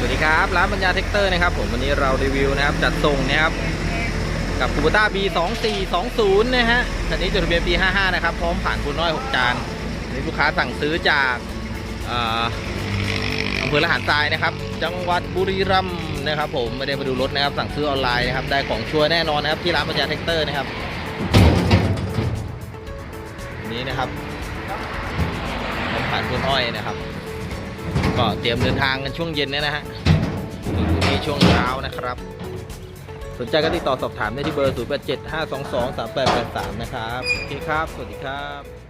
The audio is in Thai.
สวัสดีครับ ร้านปัญญาเทคเตอร์นะครับ ผมวันนี้เรารีวิวนะครับ จัดส่งนะครับ กับคูปต้า B 2 4 2 0 นะฮะคันนี้จดทะเบียนปี 55 นะครับ พร้อมผ่านคุณน้อย 6 จานนี้ลูกค้าสั่งซื้อจากอำเภอละหารทรายนะครับ จังหวัดบุรีรัมย์นะครับผมไม่ได้มาดูรถนะครับ สั่งซื้อออนไลน์นะครับ ได้ของชัวร์แน่นอนนะครับ ที่ร้านปัญญาเทคเตอร์นะครับนี้นะครับพร้อมผ่านคุณอ้อยนะครับ ก็เตรียมเดินทางกันช่วงเย็นเนี่ยนะฮะนี่ช่วงเช้านะครับ สนใจก็ติดต่อสอบถามได้ที่เบอร์ 0 8 7 5 2 2 3 8 8 3 นะครับ โอเคครับ สวัสดีครับ